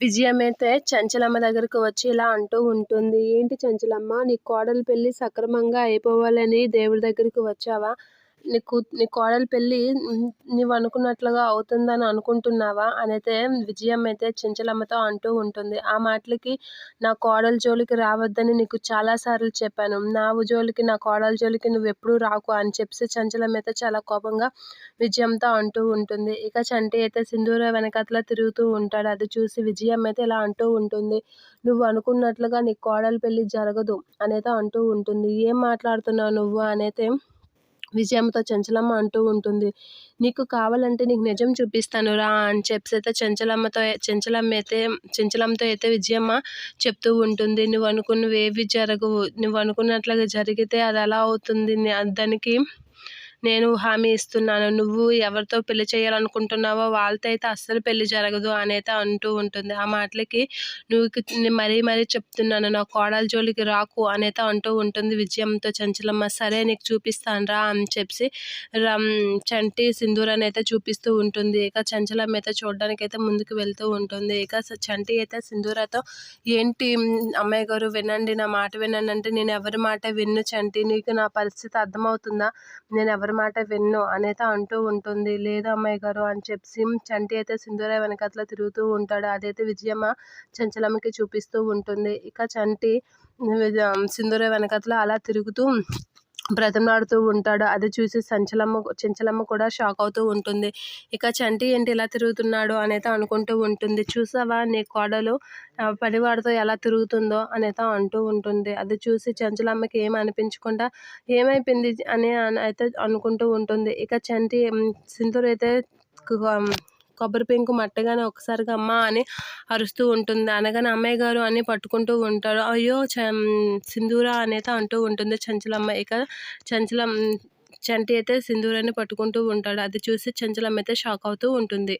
విజయమైతే చంచలమ్మ దగ్గరకు వచ్చి ఇలా అంటూ ఉంటుంది. ఏంటి చంచలమ్మ నీ కోడలు పెళ్ళి సక్రమంగా అయిపోవాలని దేవుడి దగ్గరికి వచ్చావా? నీకు నీ కోడలి పెళ్ళి నువ్వు అనుకున్నట్లుగా అవుతుందని అనుకుంటున్నావా? అనైతే విజయం అయితే చెంచలమ్మతో అంటూ ఉంటుంది. ఆ మాటలకి నా కోడలు జోలికి రావద్దని నీకు చాలా సార్లు చెప్పాను. నా జోలికి నా కోడల జోలికి నువ్వు ఎప్పుడూ రాకు అని చెప్పి చంచలమ్మ అయితే చాలా కోపంగా విజయంతో అంటూ ఉంటుంది. ఇక చంటి అయితే సింధూర వెనకట్ల తిరుగుతూ ఉంటాడు. అది చూసి విజయం అయితే ఇలా అంటూ ఉంటుంది. నువ్వు అనుకున్నట్లుగా నీ కోడలి పెళ్ళి జరగదు అనేది అంటూ ఉంటుంది. ఏం మాట్లాడుతున్నావు నువ్వు అనైతే విజయమ్మతో చంచలమ్మ అంటూ ఉంటుంది. నీకు కావాలంటే నీకు నిజం చూపిస్తాను రా అని చెప్పి అయితే చంచలమ్మతో చంచలమ్మ అయితే చంచలమ్మతో అయితే విజయమ్మ చెప్తూ ఉంటుంది. నువ్వు అనుకున్నవి ఏవి జరగవు. నువ్వు అనుకున్నట్లుగా జరిగితే అది ఎలా అవుతుంది దానికి నేను హామీ ఇస్తున్నాను. నువ్వు ఎవరితో పెళ్ళి చేయాలనుకుంటున్నావో వాళ్ళతో అయితే అస్సలు పెళ్ళి జరగదు అని అయితే అంటూ ఉంటుంది. ఆ మాటలకి నువ్వు మరీ మరీ చెప్తున్నాను నా కోడల జోలికి రాకు అని అయితే అంటూ ఉంటుంది విజయంతో చంచలమ్మ. సరే నీకు చూపిస్తాను రా అని చెప్పి చంటి సింధూరాన్ని అయితే చూపిస్తూ ఉంటుంది. ఇక చంచలమ్మ అయితే చూడడానికి అయితే ముందుకు వెళ్తూ ఉంటుంది. ఇక చంటి అయితే సింధూరతో ఏంటి అమ్మాయి గారు వినండి నా మాట వినండి అంటే నేను ఎవరి మాట విన్ను చంటి నీకు నా పరిస్థితి అర్థమవుతుందా నేను ఎవరి మాట విన్ను అనేత అంటూ ఉంటుంది. లేదు అమ్మాయి గారు అని చెప్పి చంటి అయితే సింధూర వెనకట్లా తిరుగుతూ ఉంటాడు. అదైతే విజయమ్మ చంచలమ్మకి చూపిస్తూ ఉంటుంది. ఇక చంటి సింధూర వెనకట్లా అలా తిరుగుతూ బ్రతిమలాడుతూ ఉంటాడు. అది చూసి సంచలమ్మ చెంచలమ్మ కూడా షాక్ అవుతూ ఉంటుంది. ఇక చంటి ఏంటి ఇలా తిరుగుతున్నాడు అనేది అనుకుంటూ ఉంటుంది. చూసావా నీ కోడలు పనివాడితో ఎలా తిరుగుతుందో అనేది అంటూ ఉంటుంది. అది చూసి చెంచలమ్మకి ఏం అనిపించకుండా ఏమైపోయింది అని అయితే అనుకుంటూ ఉంటుంది. ఇక చంటి సింధూర్ అయితే కొబ్బరి పెంకు మట్టగానే ఒకసారిగా అమ్మ అని అరుస్తూ ఉంటుంది. అనగానే అమ్మాయి గారు అని పట్టుకుంటూ ఉంటాడు. అయ్యో సింధూర అనేది అంటూ ఉంటుంది చంచలమ్మ. ఇక చంచలం చంటి అయితే సింధూరాన్ని పట్టుకుంటూ ఉంటాడు. అది చూసి చంచలమ్మ అయితే షాక్ అవుతూ ఉంటుంది.